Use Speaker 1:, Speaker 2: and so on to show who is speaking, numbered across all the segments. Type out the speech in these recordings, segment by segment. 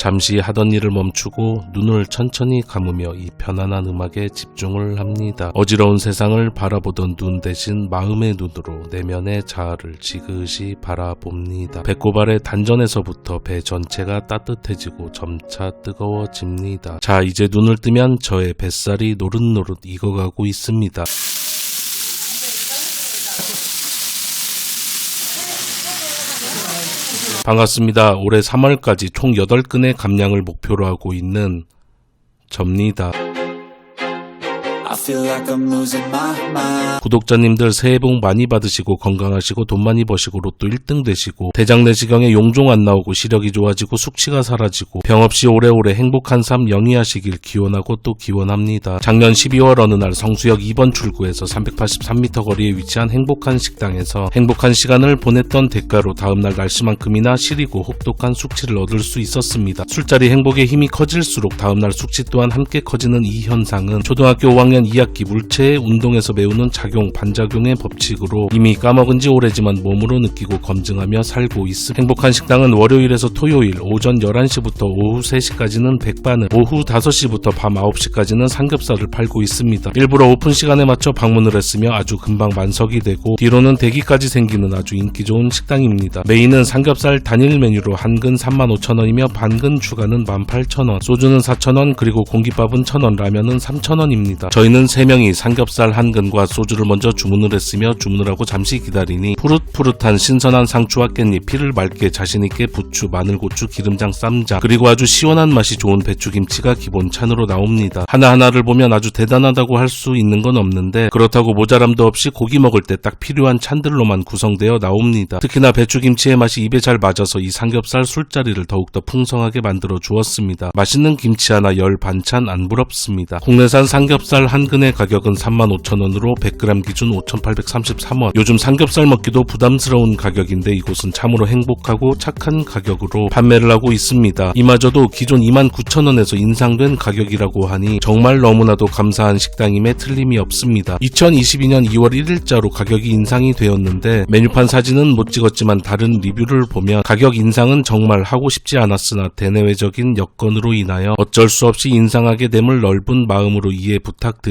Speaker 1: 잠시 하던 일을 멈추고 눈을 천천히 감으며 이 편안한 음악에 집중을 합니다. 어지러운 세상을 바라보던 눈 대신 마음의 눈으로 내면의 자아를 지그시 바라봅니다. 배꼽 아래 단전에서부터 배 전체가 따뜻해지고 점차 뜨거워집니다. 자, 이제 눈을 뜨면 저의 뱃살이 노릇노릇 익어가고 있습니다. 반갑습니다. 올해 3월까지 총 8건의 감량을 목표로 하고 있는 접니다. 구독자님들 새해 복 많이 받으시고 건강하시고 돈 많이 버시고 로또 1등 되시고 대장 내시경에 용종 안 나오고 시력이 좋아지고 숙취가 사라지고 병 없이 오래오래 행복한 삶 영위하시길 기원하고 또 기원합니다. 작년 12월 어느 날 성수역 2번 출구에서 383m 거리에 위치한 행복한 식당에서 행복한 시간을 보냈던 대가로 다음날 날씨만큼이나 시리고 혹독한 숙취를 얻을 수 있었습니다. 술자리 행복의 힘이 커질수록 다음날 숙취 또한 함께 커지는 이 현상은 초등학교 5학년 2학기 물체의 운동에서 배우는 작용 반작용의 법칙으로 이미 까먹은 지 오래지만 몸으로 느끼고 검증하며 살고 있습니다. 행복한 식당은 월요일에서 토요일 오전 11시부터 오후 3시까지는 백반을 오후 5시부터 밤 9시까지는 삼겹살을 팔고 있습니다. 일부러 오픈 시간에 맞춰 방문을 했으며 아주 금방 만석이 되고 뒤로는 대기까지 생기는 아주 인기 좋은 식당입니다. 메인은 삼겹살 단일 메뉴로 한근 35,000원이며 반근 추가는 18,000원, 소주는 4,000원, 그리고 공깃밥은 1,000원, 라면은 3,000원입니다. 저희 는 3명이 삼겹살 한 근과 소주를 먼저 주문을 했으며 주문을 하고 잠시 기다리니 푸릇푸릇한 신선한 상추와 깻잎, 피를 맑게 자신있게 부추, 마늘, 고추, 기름장, 쌈장, 그리고 아주 시원한 맛이 좋은 배추김치가 기본 찬으로 나옵니다. 하나하나를 보면 아주 대단하다고 할 수 있는 건 없는데 그렇다고 모자람도 없이 고기 먹을 때 딱 필요한 찬들로만 구성되어 나옵니다. 특히나 배추김치의 맛이 입에 잘 맞아서 이 삼겹살 술자리를 더욱더 풍성하게 만들어 주었습니다. 맛있는 김치 하나 열 반찬 안 부럽습니다. 국내산 삼겹살 한 근의 가격은 35,000원으로 100g 기준 5,833원. 요즘 삼겹살 먹기도 부담스러운 가격인데 이곳은 참으로 행복하고 착한 가격으로 판매를 하고 있습니다. 이마저도 기존 29,000원에서 인상된 가격이라고 하니 정말 너무나도 감사한 식당임에 틀림이 없습니다. 2022년 2월 1일자로 가격이 인상이 되었는데 메뉴판 사진은 못 찍었지만 다른 리뷰를 보면 가격 인상은 정말 하고 싶지 않았으나 대내외적인 여건으로 인하여 어쩔 수 없이 인상하게 됨을 넓은 마음으로 이해 부탁드립니다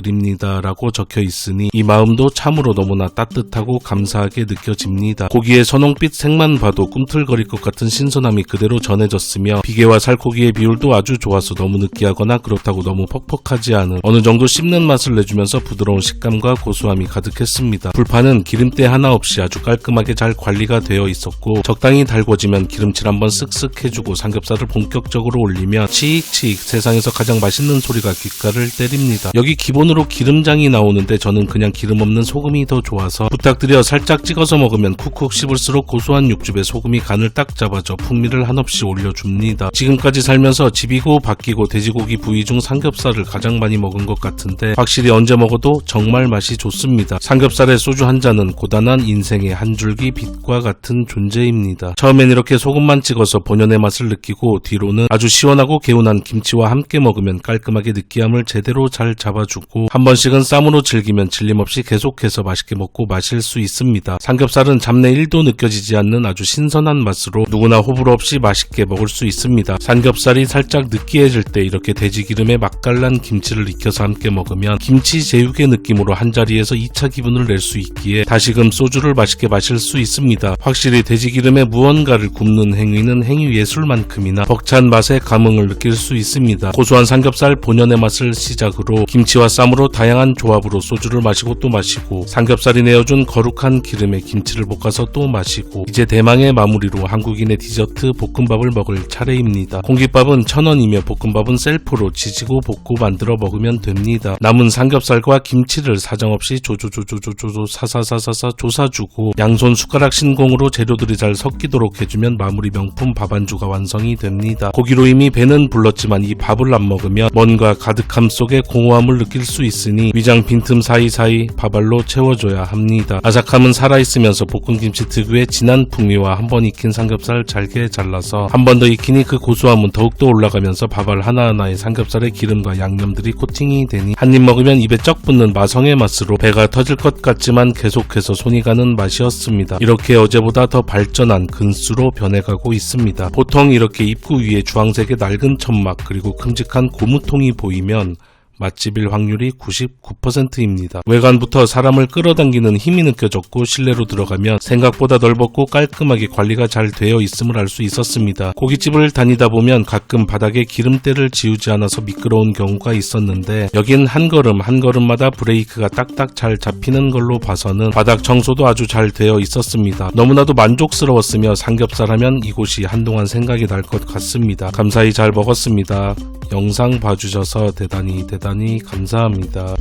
Speaker 1: 라고 적혀 있으니 이 마음도 참으로 너무나 따뜻하고 감사하게 느껴집니다. 고기의 선홍빛 색만 봐도 꿈틀거릴 것 같은 신선함이 그대로 전해졌으며 비계와 살코기의 비율도 아주 좋아서 너무 느끼하거나 그렇다고 너무 퍽퍽하지 않은 어느 정도 씹는 맛을 내주면서 부드러운 식감과 고소함이 가득했습니다. 불판은 기름때 하나 없이 아주 깔끔하게 잘 관리가 되어 있었고 적당히 달궈지면 기름칠 한번 쓱쓱 해주고 삼겹살을 본격적으로 올리면 치익치익 세상에서 가장 맛있는 소리가 귓가를 때립니다. 여기 기본 으로 기름장이 나오는데 저는 그냥 기름 없는 소금이 더 좋아서 부탁드려 살짝 찍어서 먹으면 쿡쿡 씹을수록 고소한 육즙에 소금이 간을 딱 잡아줘 풍미를 한없이 올려줍니다. 지금까지 살면서 집이고 바뀌고 돼지고기 부위 중 삼겹살을 가장 많이 먹은 것 같은데 확실히 언제 먹어도 정말 맛이 좋습니다. 삼겹살에 소주 한 잔은 고단한 인생의 한 줄기 빛과 같은 존재입니다. 처음엔 이렇게 소금만 찍어서 본연의 맛을 느끼고 뒤로는 아주 시원하고 개운한 김치와 함께 먹으면 깔끔하게 느끼함을 제대로 잘 잡아주고 한 번씩은 쌈으로 즐기면 질림없이 계속해서 맛있게 먹고 마실 수 있습니다. 삼겹살은 잡내 1도 느껴지지 않는 아주 신선한 맛으로 누구나 호불호 없이 맛있게 먹을 수 있습니다. 삼겹살이 살짝 느끼해질 때 이렇게 돼지 기름에 맛깔난 김치를 익혀서 함께 먹으면 김치 제육의 느낌으로 한 자리에서 2차 기분을 낼 수 있기에 다시금 소주를 맛있게 마실 수 있습니다. 확실히 돼지 기름에 무언가를 굽는 행위는 행위 예술만큼이나 벅찬 맛의 감흥을 느낄 수 있습니다. 고소한 삼겹살 본연의 맛을 시작으로 김치와 쌈으로 다양한 조합으로 소주를 마시고 또 마시고 삼겹살이 내어준 거룩한 기름에 김치를 볶아서 또 마시고 이제 대망의 마무리로 한국인의 디저트 볶음밥을 먹을 차례입니다. 공깃밥은 천원이며 볶음밥은 셀프로 지지고 볶고 만들어 먹으면 됩니다. 남은 삼겹살과 김치를 사정없이 조조조조조조 사사사사사 조사주고 양손 숟가락 신공으로 재료들이 잘 섞이도록 해주면 마무리 명품 밥안주가 완성이 됩니다. 고기로 이미 배는 불렀지만 이 밥을 안 먹으면 뭔가 가득함 속에 공허함을 느낄 수 있으니 위장 빈틈 사이사이 밥알로 채워줘야 합니다. 아삭함은 살아있으면서 볶음김치 특유의 진한 풍미와 한 번 익힌 삼겹살 잘게 잘라서 한 번 더 익히니 그 고소함은 더욱더 올라가면서 밥알 하나하나에 삼겹살의 기름과 양념들이 코팅이 되니 한 입 먹으면 입에 쩍 붙는 마성의 맛으로 배가 터질 것 같지만 계속해서 손이 가는 맛이었습니다. 이렇게 어제보다 더 발전한 근수로 변해가고 있습니다. 보통 이렇게 입구 위에 주황색의 낡은 천막 그리고 큼직한 고무통이 보이면 맛집일 확률이 99%입니다. 외관부터 사람을 끌어당기는 힘이 느껴졌고 실내로 들어가면 생각보다 넓었고 깔끔하게 관리가 잘 되어 있음을 알 수 있었습니다. 고깃집을 다니다 보면 가끔 바닥에 기름때를 지우지 않아서 미끄러운 경우가 있었는데 여긴 한 걸음 한 걸음마다 브레이크가 딱딱 잘 잡히는 걸로 봐서는 바닥 청소도 아주 잘 되어 있었습니다. 너무나도 만족스러웠으며 삼겹살 하면 이곳이 한동안 생각이 날 것 같습니다. 감사히 잘 먹었습니다. 영상 봐주셔서 대단히 대단히 감사합니다.